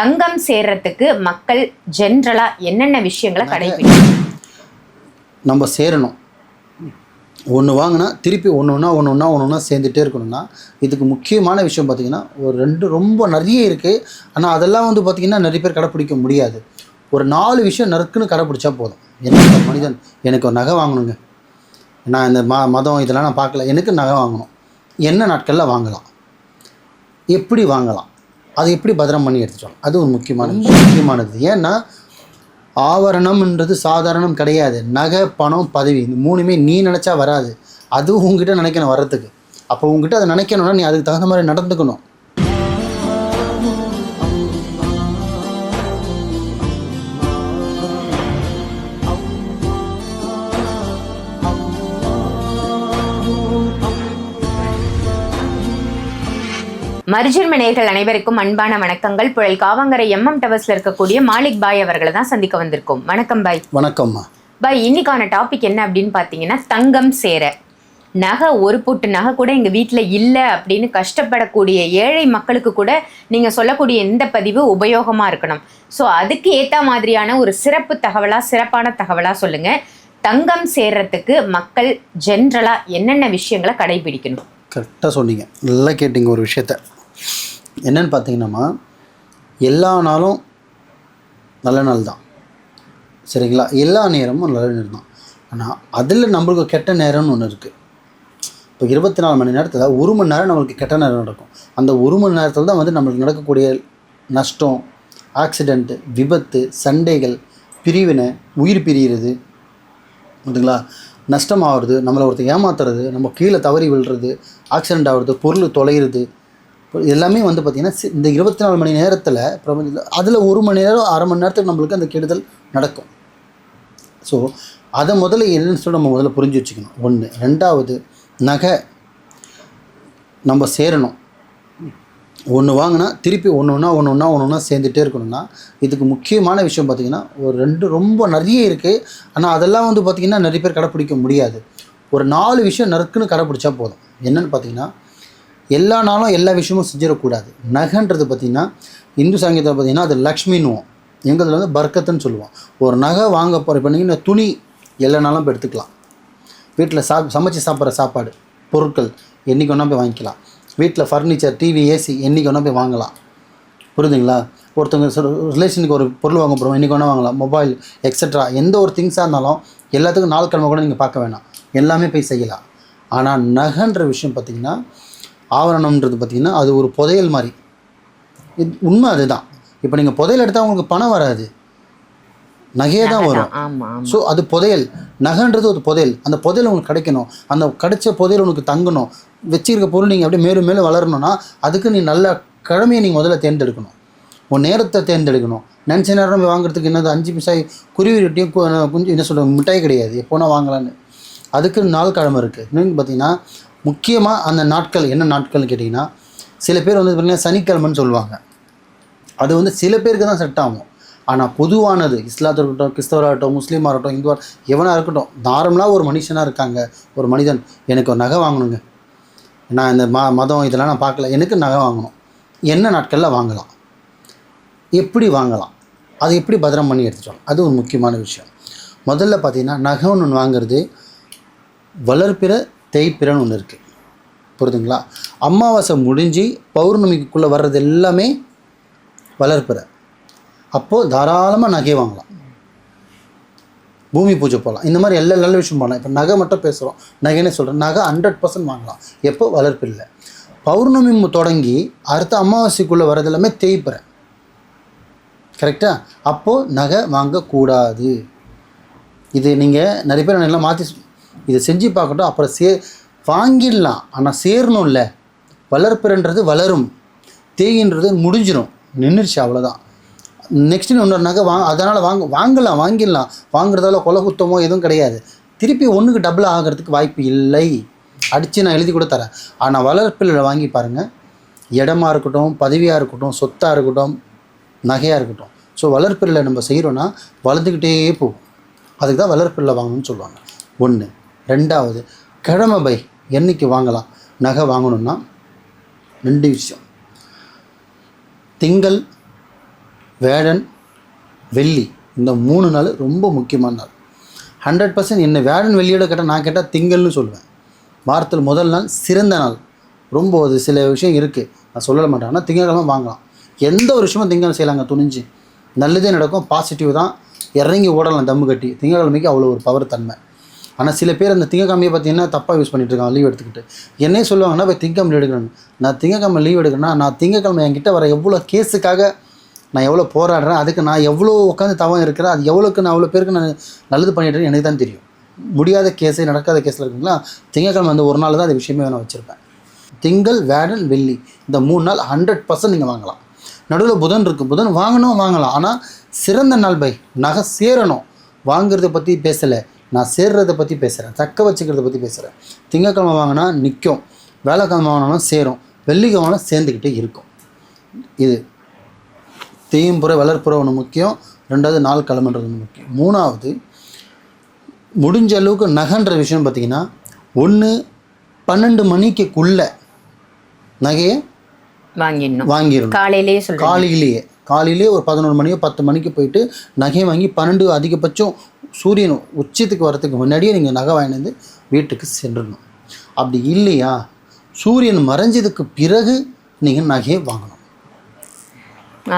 தங்கம் சேர்றதுக்கு மக்கள் ஜென்ரலா என்னென்ன விஷயங்களை கடைபிடிக்கணும்? நம்ம சேரணும். ஒன்று வாங்கினா திருப்பி ஒன்று ஒன்றா ஒன்று ஒன்றா ஒன்று ஒன்றா சேர்ந்துட்டே இருக்கணும்னா இதுக்கு முக்கியமான விஷயம் பார்த்திங்கன்னா ஒரு ரெண்டு ரொம்ப நிறைய இருக்குது ஆனால் அதெல்லாம் வந்து பார்த்திங்கன்னா நிறைய பேர் கடைப்பிடிக்க முடியாது. ஒரு நாலு விஷயம் நறுக்குன்னு கடைப்பிடிச்சா போதும். எனக்கு மனிதன் எனக்கு ஒரு நகை வாங்கணுங்க. நான் இந்த ம மதம் இதெல்லாம் நான் பார்க்கல. எனக்கு நகை வாங்கணும். என்ன நாட்களில் வாங்கலாம்? எப்படி வாங்கலாம்? அதை எப்படி பத்திரம் பண்ணி எடுத்துட்டோம்? அது ஒரு முக்கியமான. முக்கியமானது. ஏன்னா ஆவரணம்ன்றது சாதாரணம் கிடையாது. நகை பணம் பதவி இந்த மூணுமே நீ நினச்சா வராது. அதுவும் உங்ககிட்ட நினைக்கணும் வர்றதுக்கு. அப்போ உங்ககிட்ட அதை நினைக்கணும்னா நீ அதுக்கு தகுந்த மாதிரி நடந்துக்கணும். மருஜன்ம நேயர்கள் அனைவருக்கும் அன்பான வணக்கங்கள். புழல் காவங்கரை எம்எம் டவர்ஸ்ல இருக்கக்கூடிய மாலிக் பாய் அவர்களை தான் சந்திக்க வந்திருக்கோம். வணக்கம் பாய். வணக்கம்மா. பாய் இன்னைக்கான டாபிக் என்ன அப்படின்னு பார்த்தீங்கன்னா தங்கம் சேர. நகை ஒரு பொட்டு நகை கூட எங்கள் வீட்டில் இல்லை அப்படின்னு கஷ்டப்படக்கூடிய ஏழை மக்களுக்கு கூட நீங்கள் சொல்லக்கூடிய எந்த பதிவு உபயோகமாக இருக்கணும். ஸோ அதுக்கு ஏற்ற மாதிரியான ஒரு சிறப்பு தகவலாக சிறப்பான தகவலாக சொல்லுங்கள் தங்கம் சேர்றதுக்கு மக்கள் ஜென்ரலாக என்னென்ன விஷயங்களை கடைபிடிக்கணும்? கரெக்டாக சொன்னீங்க. நல்லா கேட்டிங்க ஒரு விஷயத்த. என்னென்னு பார்த்தீங்கன்னா எல்லா நாளும் நல்ல நாள் தான். சரிங்களா? எல்லா நேரமும் நல்ல நேரம் தான். ஆனால் அதில் நம்மளுக்கு கெட்ட நேரம்னு ஒன்று இருக்குது இப்போ இருபத்தி நாலு மணி நேரத்தில் ஒரு மணி நேரம் நம்மளுக்கு கெட்ட நேரம் நடக்கும். அந்த ஒரு மணி நேரத்தில் தான் வந்து நம்மளுக்கு நடக்கக்கூடிய நஷ்டம் ஆக்சிடெண்ட்டு விபத்து சண்டைகள் பிரிவினை உயிர் பிரிகிறது ஓகேங்களா நஷ்டம் ஆகுறது நம்மளை ஒருத்தர் ஏமாத்துறது நம்ம கீழே தவறி விழுறது ஆக்சிடெண்ட் ஆகிறது பொருள் தொலைகிறது எல்லாமே வந்து பார்த்திங்கன்னா இந்த இருபத்தி நாலு மணி நேரத்தில் பிரபஞ்சத்தில் அதில் ஒரு மணி நேரம் அரை மணி நேரத்துக்கு நம்மளுக்கு அந்த கெடுதல் நடக்கும். ஸோ அதை முதல்ல என்னன்னு சொல்லி நம்ம முதல்ல புரிஞ்சு வச்சுக்கணும். ஒன்று ரெண்டாவது நகை நம்ம சேரணும். ஒன்று வாங்கினா திருப்பி ஒன்று ஒன்றா ஒன்று ஒன்றா ஒன்று ஒன்றா சேர்ந்துட்டே இருக்கணும்னா இதுக்கு முக்கியமான விஷயம் பார்த்திங்கன்னா ஒரு ரெண்டு ரொம்ப நிறைய இருக்குது ஆனால் அதெல்லாம் வந்து பார்த்திங்கன்னா நிறைய பேர் கடைப்பிடிக்க முடியாது. ஒரு நாலு விஷயம் நறுக்குன்னு கடைப்பிடிச்சா போதும். என்னென்னு பார்த்தீங்கன்னா எல்லா நாளும் எல்லா விஷயமும் செஞ்சிடக்கூடாது. நகைன்றது பார்த்திங்கன்னா இந்து சங்கீதத்தில் பார்த்திங்கன்னா அது லக்ஷ்மின்னுவோம். எங்கள் வந்து பர்க்கத்துன்னு சொல்லுவோம். ஒரு நகை வாங்க போகிற இப்போ நீங்கள் துணி எல்லா நாளும் இப்போ எடுத்துக்கலாம். வீட்டில் சாப் சமைச்சு சாப்பிட்ற சாப்பாடு பொருட்கள் என்றைக்கு ஒன்றா போய் வாங்கிக்கலாம். வீட்டில் ஃபர்னிச்சர் டிவி ஏசி என்றைக்கு ஒன்றா போய் வாங்கலாம். புரியுதுங்களா? ஒருத்தவங்க ரிலேஷனுக்கு ஒரு பொருள் வாங்க போகிறோம் இன்றைக்கி ஒன்றா வாங்கலாம். மொபைல் எக்ஸட்ரா எந்த ஒரு திங்ஸாக இருந்தாலும் எல்லாத்துக்கும் நாள் கிழமை கூட நீங்கள் பார்க்க வேணாம். எல்லாமே போய் செய்யலாம். ஆனால் நகைன்ற விஷயம் பார்த்திங்கன்னா ஆவரணம்ன்றது பார்த்திங்கன்னா அது ஒரு புதையல் மாதிரி. இது உண்மை அதுதான். இப்போ நீங்கள் புதையல் எடுத்தால் உங்களுக்கு பணம் வராது. நகையே தான் வரும். ஸோ அது புதையல். நகைன்றது ஒரு புதையல். அந்த புதையல் உங்களுக்கு கிடைக்கணும். அந்த கிடைச்ச புதையல் உனக்கு தங்கணும். வச்சிருக்க பொருள் நீங்கள் அப்படியே மேலும் மேலும் வளரணும்னா அதுக்கு நீ நல்ல கிழமையை நீங்கள் முதல்ல தேர்ந்தெடுக்கணும். உன் நேரத்தை தேர்ந்தெடுக்கணும். நினச்ச நேரம் வாங்குறதுக்கு என்னது? அஞ்சு மிசாய் குருவி ரொட்டியும் கொஞ்சம் என்ன சொல்லுவாங்க மிட்டாய் கிடையாது. எப்போனா வாங்கலான்னு அதுக்கு நாள் கிழமை இருக்குது இன்னும் பார்த்தீங்கன்னா முக்கியமாக அந்த நாட்கள் என்ன நாட்கள்னு கேட்டிங்கன்னா சில பேர் வந்து பார்த்திங்கன்னா சனிக்கிழமைன்னு சொல்லுவாங்க. அது வந்து சில பேருக்கு தான் செட் ஆகும். ஆனால் பொதுவானது இஸ்லாத்தாக இருக்கட்டும் கிறிஸ்தவராகட்டும் முஸ்லீமாக இருக்கட்டும் இந்துவாக எவனாக இருக்கட்டும் நார்மலாக ஒரு மனுஷனாக இருக்காங்க ஒரு மனிதன் எனக்கு ஒரு நகை வாங்கணுங்க. நான் இந்த ம மதம் இதெல்லாம் நான் பார்க்கல எனக்கு நகை வாங்கணும். என்ன நாட்களில் வாங்கலாம்? எப்படி வாங்கலாம்? அதை எப்படி பத்திரம் பண்ணி எடுத்துட்டோம் அது ஒரு முக்கியமான விஷயம். முதல்ல பார்த்தீங்கன்னா நகை ஒன்று வாங்குறது வளர்ப்பிற தேய்ப்பிறன்னு ஒன்று இருக்குது புரிதுங்களா? அமாவாசை முடிஞ்சு பௌர்ணமிக்குள்ளே வர்றது எல்லாமே வளர்ப்பிற அப்போது தாராளமாக நகை வாங்கலாம். பூமி பூஜை போகலாம் இந்த மாதிரி எல்லா நல்ல விஷயம் பண்ணலாம். இப்போ நகை மட்டும் பேசுகிறோம் நகைன்னு சொல்கிறேன் நகை ஹண்ட்ரட் பர்சன்ட் வாங்கலாம். எப்போ வளர்ப்பில்லை பௌர்ணமி தொடங்கி அடுத்த அமாவாசைக்குள்ளே வர்றது எல்லாமே தேய்ப்பிற கரெக்டாக அப்போது நகை வாங்கக்கூடாது. இது நீங்கள் நிறைய பேர் நல்லா மாற்றி இதை செஞ்சு பார்க்கட்டும் அப்புறம் சே வாங்கிடலாம். ஆனால் சேரணும்ல. வளர்ப்பிறன்றது வளரும். தேயின்றது முடிஞ்சிடும் நின்றுச்சு அவ்வளோதான் நெக்ஸ்ட் இன்னொரு நகை வாங்க அதனால் வாங்க வாங்கலாம் வாங்கிடலாம். வாங்குறதால கொலை குத்தமோ எதுவும் கிடையாது. திருப்பி ஒன்றுக்கு டபுள் ஆகிறதுக்கு வாய்ப்பு இல்லை. அடித்து நான் எழுதி கூட தரேன். ஆனால் வளர்ப்பில் வாங்கி பாருங்கள் இடமா இருக்கட்டும் பதவியாக இருக்கட்டும் சொத்தாக இருக்கட்டும் நகையாக இருக்கட்டும். ஸோ வளர்ப்பில் நம்ம செய்கிறோன்னா வளர்ந்துக்கிட்டே போகும். அதுக்கு தான் வளர்ப்பில் வாங்கணும்னு சொல்லுவாங்க. ஒன்று ரெண்டாவது கிழமை பை என்னைக்கு வாங்கலாம்? நகை வாங்கணும்னா ரெண்டு விஷயம். திங்கள் வேடன் வெள்ளி. இந்த மூணு நாள் ரொம்ப முக்கியமான நாள். ஹண்ட்ரட் பர்சன்ட் என்ன வேடன் வெள்ளியோட கேட்டால் நான் கேட்டால் திங்கள்னு சொல்லுவேன். வாரத்தில் முதல் நாள் சிறந்த நாள். ரொம்ப அது சில விஷயம் இருக்குது நான் சொல்ல மாட்டேன். ஆனால் திங்கக்கிழமை வாங்கலாம். எந்த ஒரு விஷயமும் திங்கள் செய்யலாங்க துணிஞ்சு. நல்லதே நடக்கும். பாசிட்டிவ் தான். இறங்கி ஓடலாம் தம்மு கட்டி. திங்கக்கிழமைக்கு அவ்வளோ ஒரு பவர் தன்மை. ஆனால் சில பேர் அந்த திங்கக்கிழமையை பார்த்தீங்கன்னா தப்பாக யூஸ் பண்ணிட்டு இருக்காங்க லீவ் எடுத்துக்கிட்டு. என்னையே சொல்லுவாங்கன்னா இப்போ திங்கக்கிழமை எடுக்கணும். நான் திங்கக்கிழமை லீவ் எடுக்கணும்னா நான் திங்கக்கிழமை என்கிட்ட வர எவ்வளோ கேஸுக்காக நான் எவ்வளோ போராடுறேன் அதுக்கு நான் எவ்வளோ உட்காந்து தவம் இருக்கிறேன் அது எவ்வளோக்கு நான் அவ்வளோ பேருக்கு நான் நல்லது பண்ணிட்டு எனக்கு தான் தெரியும். முடியாத கேஸு நடக்காத கேஸில் இருக்குங்களா? திங்கக்கிழமை அந்த ஒரு நாள் தான் அந்த விஷயமே நான் வச்சுருப்பேன். திங்கள் வேடன் வெள்ளி இந்த மூணு நாள் ஹண்ட்ரட் பர்சன்ட் நீங்கள் வாங்கலாம். நடுவில் புதன் இருக்குது புதன் வாங்கணும் வாங்கலாம். ஆனால் சிறந்த நாள் பை நகை சேரணும். வாங்குறத பற்றி பேசலை. நான் சேர்றதை பற்றி பேசுகிறேன் தக்க வச்சுக்கிறத பற்றி பேசுகிறேன் திங்கக்கிழமை வாங்கினா நிற்கும் வேலைக்கிழமை வாங்கினாலும் சேரும். வெள்ளிக்கிழமை சேர்ந்துக்கிட்டே இருக்கும். இது தேயும்புற வளர்ப்புற ஒன்று முக்கியம். ரெண்டாவது நாள் கிழமைன்றது ஒன்று முக்கியம். மூணாவது முடிஞ்ச அளவுக்கு நகைன்ற விஷயம் பார்த்தீங்கன்னா ஒன்று பன்னெண்டு மணிக்குள்ள நகையை வாங்கிடணும். வாங்கிடணும். காலையிலேயே காலையிலேயே. காலையிலேயே ஒரு பதினொரு மணியோ பத்து மணிக்கு போயிட்டு நகையை வாங்கி பன்னெண்டு அதிகபட்சம் சூரியன் உச்சத்துக்கு வரதுக்கு முன்னாடியே நீங்கள் நகை வாங்கிட்டு வந்து வீட்டுக்கு சென்றுடணும். அப்படி இல்லையா? சூரியன் மறைஞ்சதுக்கு பிறகு நீங்கள் நகையை வாங்கணும்.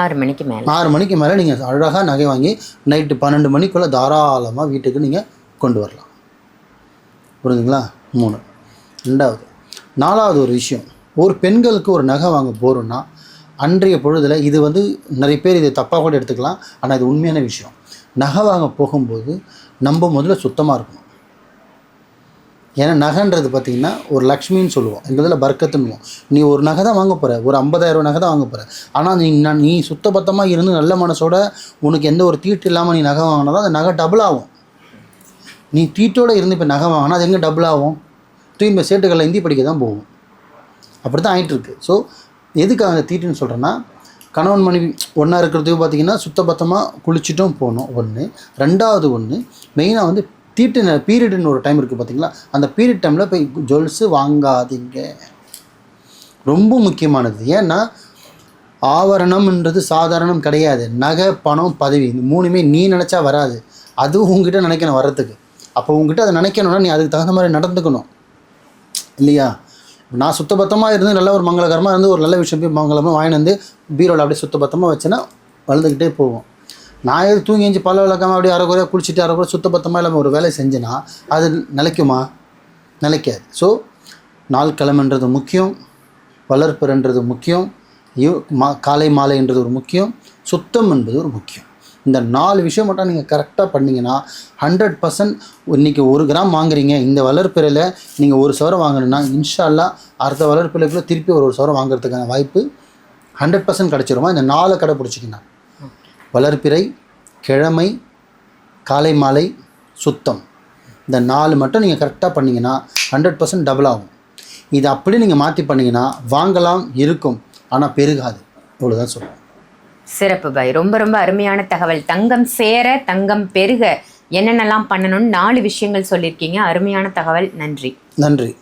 ஆறு மணிக்கு மேல. ஆறு மணிக்கு மேலே நீங்கள் அழகாக நகை வாங்கி நைட்டு பன்னெண்டு மணிக்குள்ளே தாராளமாக வீட்டுக்கு நீங்கள் கொண்டு வரலாம். புரியுதுங்களா மூணு. ரெண்டாவது நாலாவது ஒரு விஷயம். ஒரு பெண்களுக்கு ஒரு நகை வாங்க போகிறோன்னா அன்றைய பொழுதில் இது வந்து நிறைய பேர் இதை தப்பாக கூட எடுத்துக்கலாம். ஆனால் இது உண்மையான விஷயம். நகை வாங்க போகும்போது நம்ம முதல்ல சுத்தமாக இருக்கணும். ஏன்னா நகைன்றது பார்த்திங்கன்னா ஒரு லக்ஷ்மின்னு சொல்லுவோம். எங்கள் பர்க்கத்துன்னுவோம் நீ ஒரு நகை தான் வாங்க போகிற ஒரு ஐம்பதாயிரம் நகை தான் வாங்க போகிற ஆனால் நீ நான் நீ சுத்தபத்தமாக இருந்து நல்ல மனசோட உனக்கு எந்த ஒரு தீட்டு இல்லாமல் நீ நகை வாங்கினா தான் அந்த நகை டபுள் ஆகும். நீ தீட்டோடு இருந்து இப்போ நகை வாங்கினா அது எங்கே டபுள் ஆகும்? தூய்மை சேட்டுகளில் இந்தி படிக்க தான் போகும். அப்படி தான் ஆகிட்டு இருக்கு ஸோ எதுக்காக அந்த தீட்டுன்னு சொல்கிறேன்னா கணவன் மனைவி ஒன்றா இருக்கிறதுக்கு பார்த்தீங்கன்னா சுத்தபத்தமாக குளிச்சுட்டும் போகணும். ஒன்று ரெண்டாவது ஒன்று மெயினாக வந்து தீட்டு பீரியடுன்னு ஒரு டைம் இருக்குது பார்த்தீங்களா அந்த பீரியட் டைமில் போய் ஜுவல்ஸு வாங்காதீங்க. ரொம்ப முக்கியமானது. ஏன்னா ஆவரணம்ன்றது சாதாரணம் கிடையாது. நகை பணம் பதவி இந்த மூணுமே நீ நினச்சா வராது. அது உங்ககிட்ட நினைக்கணும் வர்றதுக்கு. அப்போ உங்ககிட்ட அதை நினைக்கணும்னா நீ அதுக்கு தகுந்த மாதிரி நடந்துக்கணும். இல்லையா? நான் சுத்தபத்தமாக இருந்து நல்ல ஒரு மங்களகரமாக இருந்து ஒரு நல்ல விஷயம் போய் மங்களமாக வாங்கிட்டு வந்து பீரோவில் அப்படியே சுத்தபத்தமாக வச்சேன்னா வளர்ந்துக்கிட்டே போவோம். நான் எது தூங்கி எஞ்சி பல விளக்காமல் அப்படியே அரைக்குறையாக குளிச்சுட்டு அரைக்குறை சுத்தபத்தமாக இல்லாமல் ஒரு வேலை செஞ்சேன்னா அது நிலைக்குமா? நிலைக்காது. ஸோ நாள் கிழமைன்றது முக்கியம் வளர்ப்புன்றது முக்கியம் யு- மா காலை மாலைன்றது ஒரு முக்கியம் சுத்தம் என்பது ஒரு முக்கியம். இந்த நாலு விஷயம் மட்டும் நீங்கள் கரெக்டாக பண்ணிங்கன்னா ஹண்ட்ரட் பர்சன்ட் இன்றைக்கி ஒரு கிராம் வாங்குறீங்க இந்த வளர்ப்பிறையில் நீங்கள் ஒரு சவரம் வாங்கணுன்னா இன்ஷால்லா அடுத்த வளர்ப்பிறைக்குள்ளே திருப்பி ஒரு ஒரு சவரம் வாங்குறதுக்கான வாய்ப்பு ஹண்ட்ரட் பர்சன்ட் கிடச்சிருமா? இந்த நாலு கடை பிடிச்சிங்கன்னா வளர்ப்பிறை கிழமை காலை மாலை சுத்தம். இந்த நாலு மட்டும் நீங்கள் கரெக்டாக பண்ணீங்கன்னா ஹண்ட்ரட் பர்சன்ட் டபுள் ஆகும். இது அப்படியே நீங்கள் மாற்றி பண்ணிங்கன்னா வாங்கலாம் இருக்கும். ஆனால் பெருகாது. இவ்வளோதான் சொல்லுவேன் சிறப்பு பாய். ரொம்ப ரொம்ப அருமையான தகவல். தங்கம் சேர தங்கம் பெருக என்னென்னலாம் பண்ணணும்னு நாலு விஷயங்கள் சொல்லியிருக்கீங்க. அருமையான தகவல். நன்றி. நன்றி.